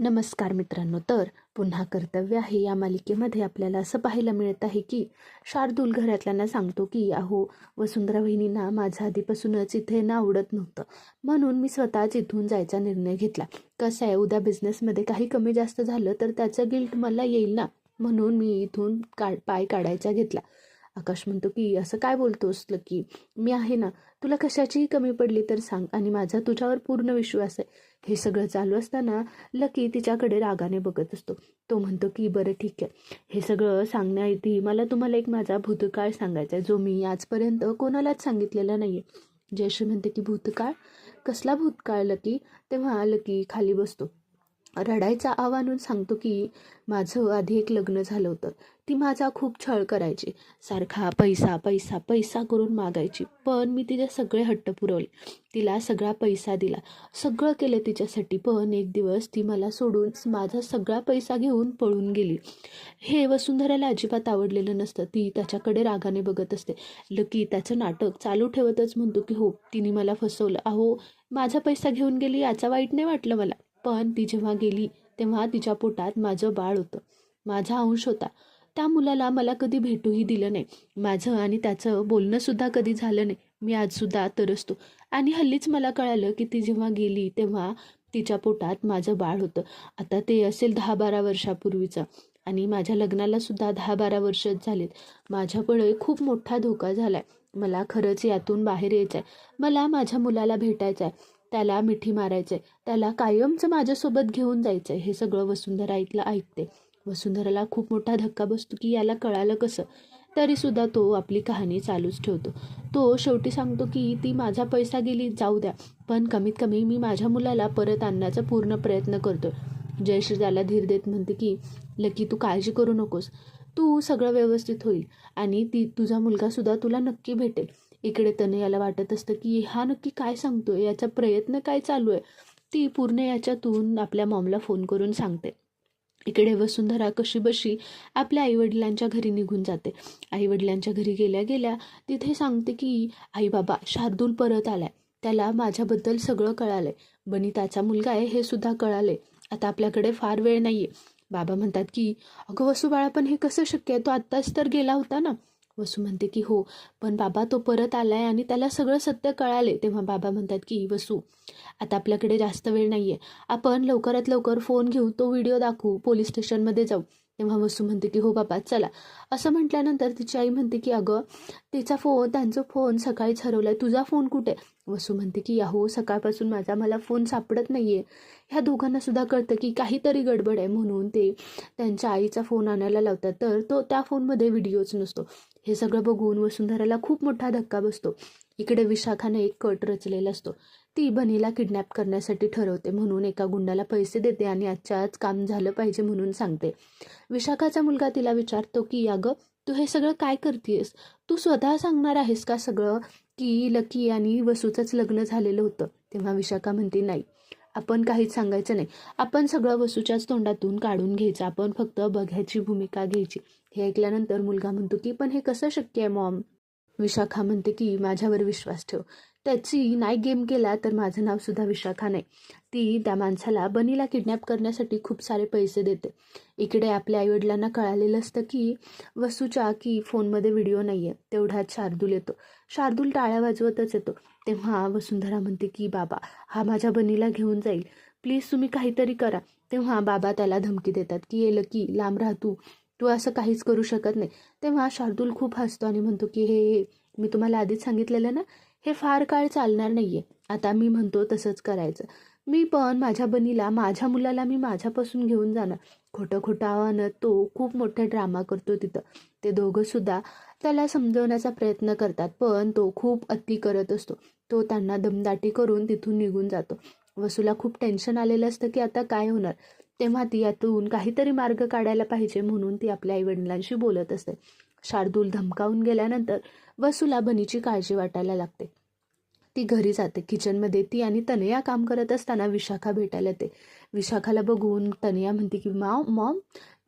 नमस्कार मित्रांनो तर पुन्हा कर्तव्य आहे या मालिकेमध्ये आपल्याला असं पाहायला मिळत आहे की शार्दूल घरातल्यांना सांगतो की अहो वसुंधरा वहिनींना माझं आधीपासूनच इथे ना आवडत नव्हतं. म्हणून मी स्वतःच इथून जायचा निर्णय घेतला. कसं आहे उद्या बिझनेसमध्ये काही कमी जास्त झालं तर त्याचं गिल्ट मला येईल ना? म्हणून मी इथून काढ पाय काढायचा घेतला. आकाश म्हणतो की असं काय बोलतोस की मी आहे ना तुला कशाचीही कमी पडली तर सांग. आणि माझा तुझ्यावर पूर्ण विश्वास आहे. हे सगळं चालू असताना लकी तिच्याकडे रागाने बघत असतो. तो म्हणतो की बरं ठीक आहे. हे सगळं सांगण्याआधी मला तुम्हाला एक माझा भूतकाळ सांगायचा आहे जो मी आजपर्यंत कोणालाच सांगितलेला नाही आहे जयश्री म्हणते की भूतकाळ? कसला भूतकाळ लकी? तेव्हा लकी खाली बसतो. रडायचा आवानून सांगतो की माझं आधी एक लग्न झालं होतं. ती माझा खूप छळ करायची. सारखा पैसा पैसा पैसा करून मागायची. पण मी तिचे सगळे हट्ट पुरवले. तिला सगळा पैसा दिला. सगळं केलं तिच्यासाठी. पण एक दिवस ती मला सोडून माझा सगळा पैसा घेऊन पळून गेली. हे वसुंधराला अजिबात आवडलेलं नसतं. ती त्याच्याकडे रागाने बघत असते. लकी त्याचं नाटक चालू ठेवतच म्हणतो की हो तिने मला फसवलं. अहो माझा पैसा घेऊन गेली याचा वाईट नाही वाटलं मला. पण ती जेव्हा गेली तेव्हा तिच्या पोटात माझं बाळ होतं. माझा अंश होता. त्या मुलाला मला कधी भेटूही दिलं नाही. माझं आणि त्याचं बोलणंसुद्धा कधी झालं नाही. मी आजसुद्धा तरसतो आणि हल्लीच मला कळालं की ती जेव्हा गेली तेव्हा तिच्या पोटात माझं बाळ होतं. आता ते असेल दहा बारा वर्षापूर्वीचं. आणि माझ्या लग्नाला सुद्धा दहा बारा वर्षच झालेत माझ्यापुढे खूप मोठा धोका झाला आहे मला खरंच यातून बाहेर यायचं आहे मला माझ्या मुलाला भेटायचं आहे त्याला मिठी मारायचं आहे त्याला कायमचं माझ्यासोबत घेऊन जायचं आहे हे सगळं वसुंधरा इथलं ऐकते. वसुंधराला खूप मोठा धक्का बसतो की याला कळालं कसं? तरीसुद्धा तो आपली कहाणी चालूच ठेवतो. तो शेवटी सांगतो की ती माझा पैसा गेली जाऊ द्या. पण कमीत कमी मी माझ्या मुलाला परत आणण्याचा पूर्ण प्रयत्न करतो जयश्री त्याला धीर देत म्हणते की लकी तू काळजी करू नकोस. तू सगळं व्यवस्थित होईल आणि ती तुझा मुलगासुद्धा तुला नक्की भेटेल. इकडे तनयाला वाटत असतं की हा नक्की काय सांगतो याचा प्रयत्न काय चालू आहे? ती पूर्ण याच्यातून आपल्या मॉमला फोन करून सांगते. इकडे वसुंधरा कशी बशी आपल्या आईवडिलांच्या घरी निघून जाते. आईवडिलांच्या घरी गेल्या गेल्या तिथे सांगते की आई बाबा शार्दूल परत आलाय. त्याला माझ्याबद्दल सगळं कळालंय. बनी त्याचा मुलगा आहे हे सुद्धा कळालंय. आता आपल्याकडे फार वेळ नाही आहे बाबा म्हणतात की अगं वसुबाळा पण हे कसं शक्य आहे? तो आत्ताच तर गेला होता ना. वसू म्हणते की हो पण बाबा तो परत आलाय आणि त्याला सगळं सत्य कळाले. तेव्हा बाबा म्हणतात की वसू आता आपल्याकडे जास्त वेळ नाही आहे आपण लवकरात लवकर फोन घेऊ तो व्हिडिओ दाखवू. पोलीस स्टेशनमध्ये जाऊ. तेव्हा वसू म्हणते की हो बाबा चला. असं म्हटल्यानंतर तिची आई म्हणते की अगं तिचा फोन त्यांचा फोन सकाळीच हरवलाय. तुझा फोन कुठे? वसू म्हणते की अहो सकाळपासून माझा मला फोन सापडत नाही आहे ह्या दोघांना सुद्धा कळतं की काहीतरी गडबड आहे म्हणून ते त्यांच्या आईचा फोन आणायला लावतात. तर तो त्या फोनमध्ये व्हिडिओच नसतो. हे सगळं बघून वसुंधराला खूप मोठा धक्का बसतो. इकडे विशाखाने एक कट रचलेला असतो. ती बनीला किडनॅप करण्यासाठी ठरवते म्हणून एका गुंडाला पैसे देते आणि आजच्या आज काम झालं पाहिजे म्हणून सांगते. विशाखाचा मुलगा तिला विचारतो की अगं तू हे सगळं काय करतेस तू स्वतः सांगणार आहेस का सगळं? की लकी आणि वसूचंच लग्न झालेलं होतं. तेव्हा विशाखा म्हणते नाही. आपण काहीच सांगायचं नाही. आपण सगळं वसूच्याच तोंडातून काढून घ्यायचं. आपण फक्त बघ्याची भूमिका घ्यायची. हे ऐकल्यानंतर मुलगा म्हणतो की पण हे कसं शक्य आहे मॉम? विशाखा म्हणते की माझ्यावर विश्वास ठेव. त्याची नाही गेम केला तर माझं नाव सुद्धा विशाखा नाही. ती त्या माणसाला बनीला किडनॅप करण्यासाठी खूप सारे पैसे देते. इकडे आपल्या आईवडिलांना कळालेलं असतं की वसूच्या की फोनमध्ये व्हिडिओ नाही आहे तेवढ्यात शार्दूल येतो. शार्दूल टाळ्या वाजवतच येतो. तेव्हा वसुंधरा म्हणते की बाबा हा माझ्या बनीला घेऊन जाईल. प्लीज तुम्ही काहीतरी करा. तेव्हा बाबा त्याला धमकी देतात की येलं की लांब राह तू. तू असं काहीच करू शकत नाही. तेव्हा शार्दूल खूप हसतो आणि म्हणतो की हे हे मी तुम्हाला आधीच सांगितलेलं ना हे फार काळ चालणार नाही आहे आता मी म्हणतो तसंच करायचं. मी पण माझ्या बनीला माझ्या मुलाला मी माझ्यापासून घेऊन जाणार. खोटं खोटं आव्हानं तो खूप मोठा ड्रामा करतो तिथं. ते दोघंसुद्धा त्याला समजवण्याचा प्रयत्न करतात पण तो खूप अति करत असतो. तो त्यांना दमदाटी करून तिथून निघून जातो. वसूला खूप टेन्शन आलेलं असतं की आता काय होणार? तेव्हा ती यातून काहीतरी मार्ग काढायला पाहिजे म्हणून ती आपल्या आईवडिलांशी बोलत असते. शार्दूल धमकावून गेल्यानंतर वसूला बनीची काळजी वाटायला लागते. ती घरी जाते. किचनमध्ये ती आणि तनया काम करत असताना विशाखा भेटायला येते. विशाखाला बघून तनया म्हणते की माव मॉम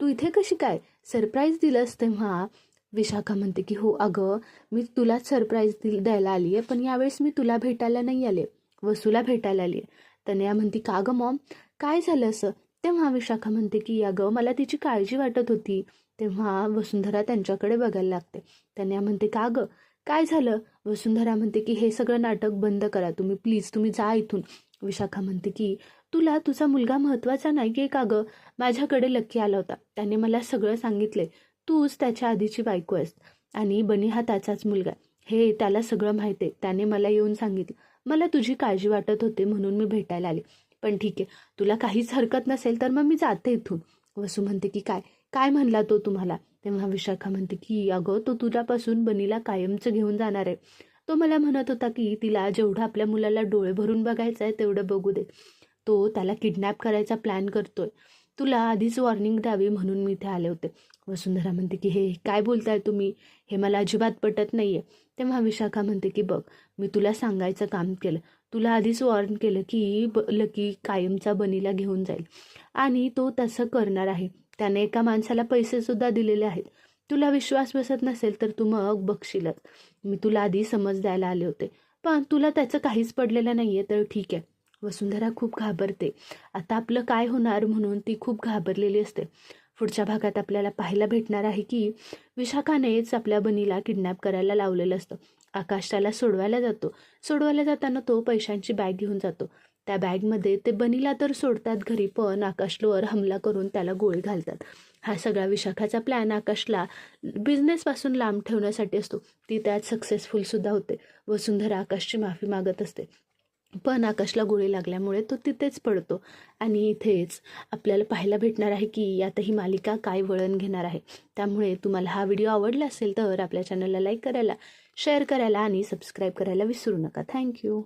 तू इथे कशी काय? सरप्राईज दिलंस तेव्हा. विशाखा म्हणते की हो अगं मी तुलाच सरप्राईज दिल द्यायला आली आहे पण यावेळेस मी तुला भेटायला नाही आले. वसूला भेटायला आली आहे तनया म्हणते का गं मॉम काय झालं असं? तेव्हा विशाखा म्हणते की अगं मला तिची काळजी वाटत होती. तेव्हा वसुंधरा त्यांच्याकडे बघायला लागते. तनया म्हणते का गं काय झालं? वसुंधरा म्हणते की हे सगळं नाटक बंद करा तुम्ही. प्लीज तुम्ही जा इथून. विशाखा म्हणते की तुला तुझा मुलगा महत्त्वाचा नाही की का गं? माझ्याकडे लक्की आला होता. त्याने मला सगळं सांगितले तूच त्याच्या आधीची बायको आहेस आणि बनी हा त्याचाच मुलगा आहे. हे त्याला सगळं माहिती आहे त्याने मला येऊन सांगितलं. मला तुझी काळजी वाटत होते म्हणून मी भेटायला आले. पण ठीक आहे. तुला काहीच हरकत नसेल तर मग मी जाते इथून. वसू म्हणते की काय? काय म्हणला तो तुम्हाला? तेव्हा विशाखा म्हणते की अगं तो तुझ्यापासून बनीला कायमचं घेऊन जाणार आहे. तो मला म्हणत होता की तिला जेवढं आपल्या मुलाला डोळे भरून बघायचं आहे तेवढं बघू दे. तो त्याला किडनॅप करायचा प्लॅन करतोय. तुला आधीच वॉर्निंग द्यावी म्हणून मी इथे आले होते. वसुंधरा म्हणते की हे काय बोलताय तुम्ही? हे मला अजिबात पटत नाही आहे तेव्हा विशाखा म्हणते की बघ मी तुला सांगायचं काम केलं. तुला आधीच वॉर्न केलं की ब लकी कायमचा बनीला घेऊन जाईल. आणि तो तसं करणार आहे. त्याने एका माणसाला पैसेसुद्धा दिलेले आहेत. तुला विश्वास बसत नसेल तर तू मग बघशीलच. मी तुला आधी समज द्यायला आले होते. पण तुला त्याचं काहीच पडलेलं नाही आहे तर ठीक आहे. वसुंधरा खूप घाबरते. आता आपलं काय होणार म्हणून ती खूप घाबरलेली असते. पुढच्या भागात आपल्याला पाहायला भेटणार आहे की विशाखानेच आपल्या बनीला किडनॅप करायला लावलेलं असतं. आकाश त्याला सोडवायला जातो. सोडवायला जाताना तो पैशांची बॅग घेऊन जातो. त्या बॅगमध्ये ते बनीला तर सोडतात घरी पण आकाशलोवर हमला करून त्याला गोळी घालतात. हा सगळा विशाखाचा प्लॅन आकाशला बिझनेसपासून लांब ठेवण्यासाठी असतो. ती त्यात सक्सेसफुलसुद्धा होते. वसुंधरा आकाशची माफी मागत असते. पण आकाशला गोळी लागल्यामुळे तो तिथेच पडतो. आणि इथेच आपल्याला पाहायला भेटणार आहे की आता ही मालिका काय वळण घेणार आहे. त्यामुळे तुम्हाला हा व्हिडिओ आवडला असेल तर आपल्या चॅनलला लाईक करायला शेअर करायला आणि सबस्क्राईब करायला विसरू नका. थँक्यू